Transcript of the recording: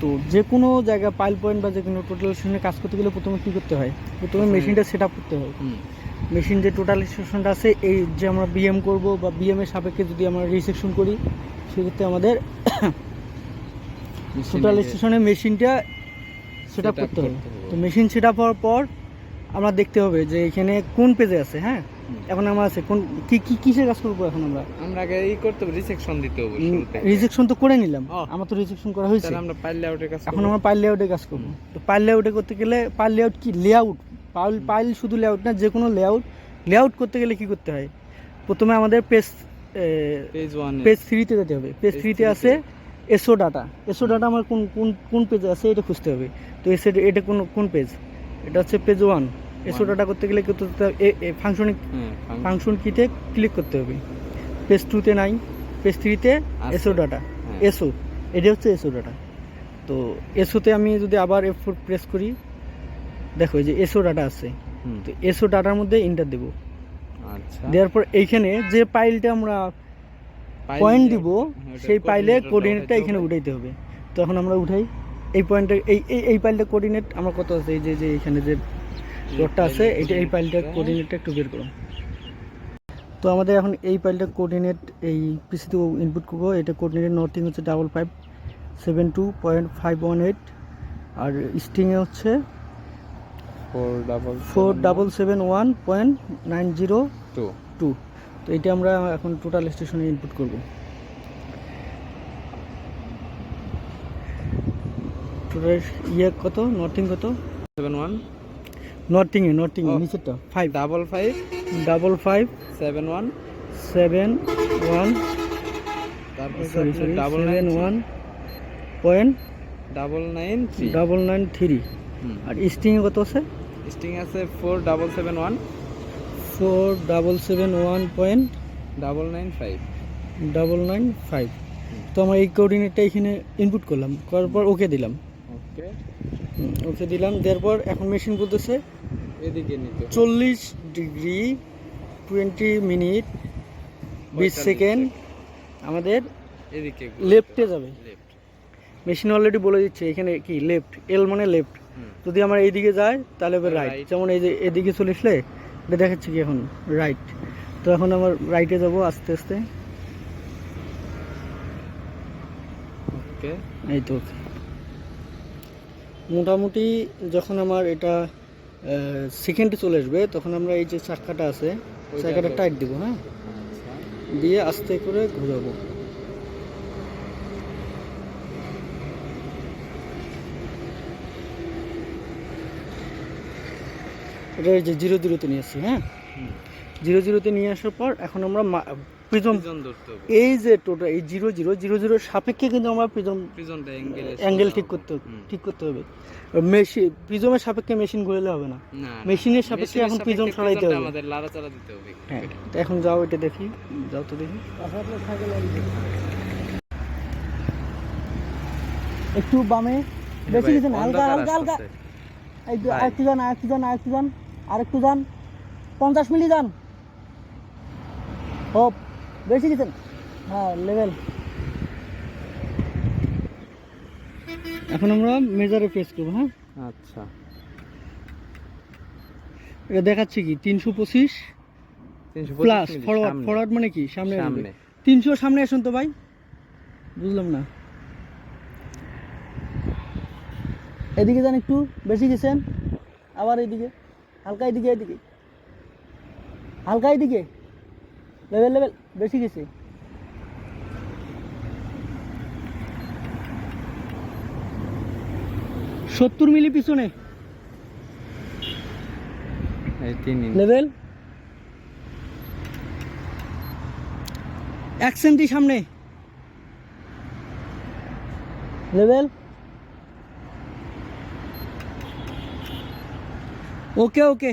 তো যে কোনো জায়গা পাইল পয়েন্ট বা যে কোনো টোটাল স্টেশনে কাজ করতে গেলে প্রথমে কী করতে হয়? প্রথমে মেশিনটা সেট আপ করতে হয়। মেশিন যে টোটাল স্টেশনটা আছে এই যে আমরা বিএম করব বা বিএম এর সাপেক্ষে যদি আমরা রিসেকশন করি সেক্ষেত্রে আমাদের টোটাল স্টেশনে মেশিনটা সেট আপ করতে হবে। তো মেশিন সেট আপ হওয়ার পর আমরা দেখতে হবে যে এখানে কোন পেজে আছে হ্যাঁ। এখন আমরা আছে কোন কি কি কিসের কাজ করব এখন আমরা? আমরা আগে ই করতে হবে রিসেকশন দিতে হবে রিজেকশন তো করে নিলাম। আমার তো রিজেকশন করা হয়েছে। তাহলে আমরা পাইল লেআউটের কাজ এখন আমরা পাইল লেআউটে কাজ করব। তো পাইল লেআউটে করতে গেলে পাইল লেআউট কি? লেআউট পাইল পাইল শুধু লেআউট না যে কোনো লেআউট লেআউট করতে গেলে কি করতে হয়? প্রথমে আমাদের পেজ পেজ 1 পেজ থ্রিতে যেতে হবে। পেজ থ্রিতে। আছে এসও ডাটা এসও ডাটা আমার কোন কোন কোন পেজে আছে এটা খুঁজতে হবে। তো এসে এটা কোন কোন পেজ এটা হচ্ছে পেজ ওয়ান One. ডাটা করতে গেলে কিন্তু ফাংশনে ফাংশন কিতে ক্লিক করতে হবে। পেজ টুতে নাই পেজ থ্রিতে। S O data. এসও এটা হচ্ছে এসও ডাটা তো এসওতে আমি যদি আবার এফ ফোর প্রেস করি দেখো এই যে এসও ডাটা আছে। তো এসও ডাটার মধ্যে ইন্টার দেবো। আচ্ছা। দেওয়ার পর এইখানে যে পাইলটা আমরা পয়েন্ট দিব সেই পাইলে কোঅর্ডিনেটটা এখানে উঠাইতে হবে। তো এখন আমরা উঠাই। এই পয়েন্টে এই এই এই পাইলটা কোঅর্ডিনেট আমার কত আছে? এই যে যে এখানে যে ডটটা আছে এটা এই পাইলটা কোঅর্ডিনেটটা একটু বের করো তো আমাদের এখন এই পাইলটা কোঅর্ডিনেট এই পিসিতে ইনপুট করব এটা কোঅর্ডিনেট নর্থিং হচ্ছে double five seven two point five one eight আর স্টিংয়ে হচ্ছে four double four double seven one point nine zero two two তো এটা আমরা এখন টোটাল স্টেশনে ইনপুট করব। টোটাল ইয়ে কত? নর্থিং কত? সেভেন ওয়ান নর্থিংয়ে নর্থিংয়ে ও। নিচেরটা five double five double five seven one seven one তারপর sorry sorry double nine one point double nine three double nine three আর স্টিংয়ে কত আছে? স্টিং আছে four double seven one four double seven one point double nine five double nine five তো আমার এই কোঅর্ডিনেটটা এখানে input করলাম করার পর ওকে দিলাম। ওকে ওকে দিলাম দেওয়ার পর এখন মেশিন বলতেছে। চল্লিশ ডিগ্রি টোয়েন্টি মিনিট বিশ সেকেন্ড আমাদের লেফটে যাবে। লেফট। মেশিন অলরেডি বলে দিচ্ছে এখানে কি? লেফট এল মানে লেফট যদি আমার এইদিকে যায় তাহলে রাইট যেমন এই যে এদিকে চলে আসলে এটা দেখাচ্ছে কি এখন? রাইট তো এখন আমার রাইটে যাব আস্তে আস্তে। ওকে এই তো। মোটামুটি যখন আমার এটা সেকেন্ডে চলে আসবে তখন আমরা এই যে চাকাটা আছে চাকাটা টাইট দিব হ্যাঁ? আচ্ছা। দিয়ে আস্তে করে ঘোরাবো। এটা এই যে জিরো জিরোতে নিয়ে আসছি হ্যাঁ? জিরো জিরোতে নিয়ে আসার পর এখন আমরা প্রিজম এই যে টোটাল এই জিরো জিরো জিরো জিরোর সাপেক্ষে কিন্তু আমরা প্রিজম অ্যাঙ্গেল ঠিক করতে ঠিক করতে হবে। মেশিন প্রিজমের সাপেক্ষে মেশিন ঘুরলে হবে না। মেশিনের সাপেক্ষে এখন পিজন সরাইতে হবে। আমাদের লাড়াচাড়া দিতে হবে। হ্যাঁ এখন যাও এটা দেখি যাও তো দেখি। একটু বামে বেশি কিছু না হালকা হালকা হালকা। যে আরেকটু যান আরেকটু যান আরেকটু যান আরেকটু যান। পঞ্চাশ মিলি যান। হোপ। বেশি কিছু না। হ্যাঁ লেভেল এখন আমরা মেজারে প্রেস করব হ্যাঁ? আচ্ছা। এটা দেখাচ্ছে কি? তিনশো পঁচিশ প্লাস ফরওয়ার্ড ফরওয়ার্ড মানে কি? সামনে সামনে। তিনশো সামনে আসুন তো ভাই। বুঝলাম না। এদিকে যান একটু বেশি গেছেন আবার এদিকে হালকা এদিকে এদিকে। হালকা এদিকে। লেভেল লেভেল বেশি গেছে। সত্তর মিলি পিছনে। লেভেল এক সেন্টি সামনে। লেভেল ওকে ওকে